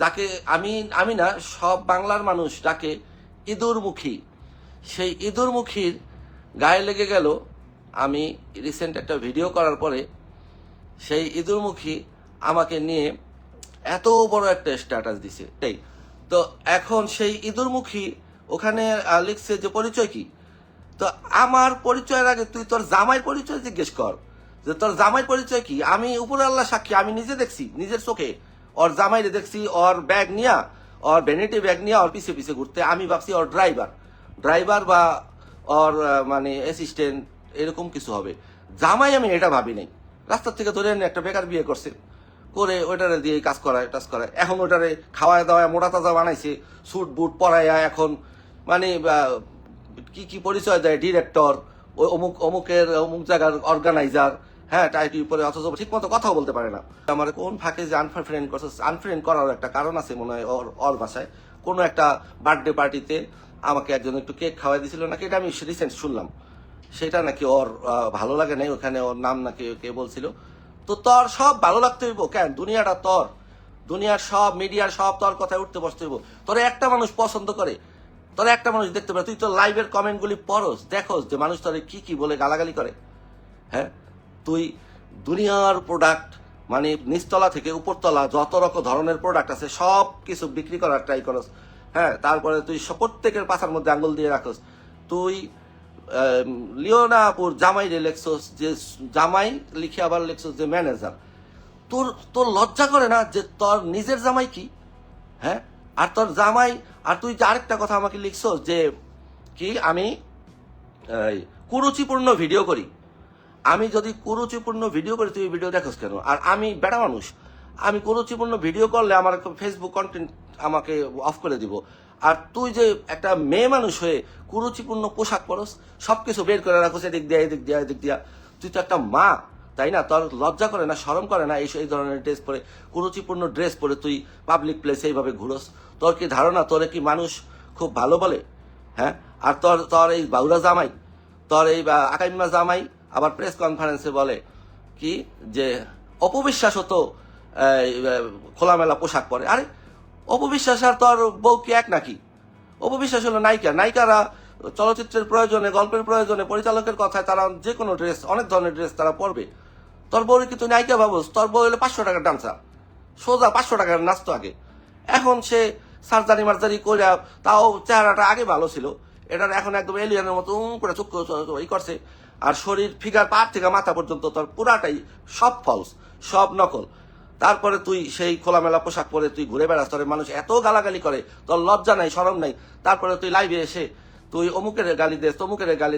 যাকে আমি আমি না, সব বাংলার মানুষ যাকে ইঁদুরমুখী, সেই ইঁদুরমুখীর গায়ে লেগে গেল আমি রিসেন্ট একটা ভিডিও করার পরে সেই ইঁদুরমুখী আমাকে নিয়ে এত বড় একটা স্ট্যাটাস দিছে। তাই, তো এখন সেই ইঁদুরমুখী ওখানে লিখছে যে পরিচয় কি? তো আমার পরিচয়ের আগে তুই তোর জামাই পরিচয় জিজ্ঞেস কর। যে তোর জামাই পরিচয় কি? আমি উপরে আল্লাহ সাক্ষী, আমি নিজে দেখছি, নিজের চোখে। ওর জামাইরে দেখছি ওর ব্যাগ নিয়া ওর ভ্যানিটি ব্যাগ নিয়ে ওর পিছে পিছে ঘুরতে আমি ভাবছি ওর ড্রাইভার ড্রাইভার বা ওর মানে অ্যাসিস্ট্যান্ট এরকম কিছু হবে জামাই আমি এটা ভাবি নাই রাস্তার থেকে ধরে এনে একটা বেকার বিয়ে করছে। করে ওইটারে দিয়ে কাজ করায়, টাজ করায়। এখন ওইটারে খাওয়ায় দাওয়ায় মোটা তাজা বানাইছে। স্যুট বুট পরাইয়া এখন মানে কি কি পরিচয় দেয় ডিরেক্টর ওই অমুক, অমুকের, অমুক জায়গার অর্গানাইজার হ্যাঁ টাইটি পরে অথচ ঠিক মতো কথাও বলতে পারে না। আমার কোন ফাঁকে যে আনফ্রেন্ড করছে আনফ্রেন্ড করার একটা কারণ আছে মনে হয় ওর ওর ভাষায় কোনো একটা বার্থডে পার্টিতে আমাকে একজন একটু কেক খাওয়াই দিছিল নাকি, এটা আমি রিসেন্ট শুনলাম। সেটা নাকি ওর ভালো লাগে নাই, ওখানে ওর নাম নাকি কে বলছিল। তো তোর সব ভালো লাগতে হইব, কেন? দুনিয়াটা তোর। দুনিয়ার সব মিডিয়ার সব তোর কথায় উঠতে বসতে হইব। তোর একটা মানুষ পছন্দ করে। তোর একটা মানুষ দেখতে পারে। তুই তো লাইভের কমেন্টগুলি পড়স, দেখোস যে মানুষ তোর কি কি বলে গালাগালি করে। হ্যাঁ? তুই দুনিয়ার প্রোডাক্ট মানে নিচতলা থেকে উপরতলা যত রকম ধরনের প্রোডাক্ট আছে, সব কিছু বিক্রি করার ট্রাই করস। হ্যাঁ তারপরে তুই প্রত্যেকের পাশার মধ্যে আঙ্গুল দিয়ে রাখস। তুই লিওনাপুর জামাই রে লেখছস যে জামাই লিখে আবার লেখছস যে ম্যানেজার তোর তোর লজ্জা করে না যে তোর নিজের জামাই কি? হ্যাঁ? আর তোর জামাই, আর তুই আরেকটা কথা আমাকে লিখছস যে, কি আমি কুরুচিপূর্ণ ভিডিও করি। আমি যদি কুরুচিপূর্ণ ভিডিও করি তুই ভিডিও দেখোস কেন? আর আমি বেটা মানুষ। আমি কুরুচিপূর্ণ ভিডিও করলে আমার ফেসবুক কন্টেন্ট আমাকে অফ করে দিব। আর তুই যে একটা মেয়ে মানুষ হয়ে কুরুচিপূর্ণ পোশাক পরস, সবকিছু বের করে রাখোস, এদিক দিয়া এদিক দিয়া এদিক দিয়া। তুই তো একটা মা, তাই না? তোর লজ্জা করে না, শরম করে না এই এই ধরনের ড্রেস পরে? কুরুচিপূর্ণ ড্রেস পরে তুই পাবলিক প্লেসে এইভাবে ঘুরোস? তোর কি ধারণা? তোরে কি মানুষ খুব ভালো বলে? হ্যাঁ? আর তোর তোর এই বাউরা জামাই, তোর এই আকাইমা জামাই আবার প্রেস কনফারেন্সে বলে কি যে অপবিশ্বাস হতো খোলামেলা পোশাক পরে। আরে, অপবিশ্বাস আর তোর বউ কি এক নাকি? অপবিশ্বাস হলো নায়িকা। নায়িকারা চলচ্চিত্রের প্রয়োজনে, গল্পের প্রয়োজনে, পরিচালকের কথায় তারা যে কোনো ড্রেস অনেক ধরনের ড্রেস তারা পরবে। তোর বউ কিন্তু নায়িকা ভাবোস তোর বউ হলো পাঁচশো টাকার ডান্সার সোজা পাঁচশো টাকার নাচতো আগে। এখন সে সার্জারি মার্জারি করে তাও চেহারাটা আগে ভালো ছিল। এটার এখন একদম এলিয়ানের মতো করে চক্ষু ই করছে। আর শরীর ফিগার পার থেকে মাথা পর্যন্ত তোর পুরাটাই সব ফলস সব নকল। তারপরে তুই সেই খোলামেলা পোশাক পরে তুই ঘুরে বেড়াস, তোর মানুষ এত গালাগালি করে, তোর লজ্জা নাই সরম নাই। তারপরে তুই লাইভে এসে তুই অমুকের গালি দেস তমুকের গালি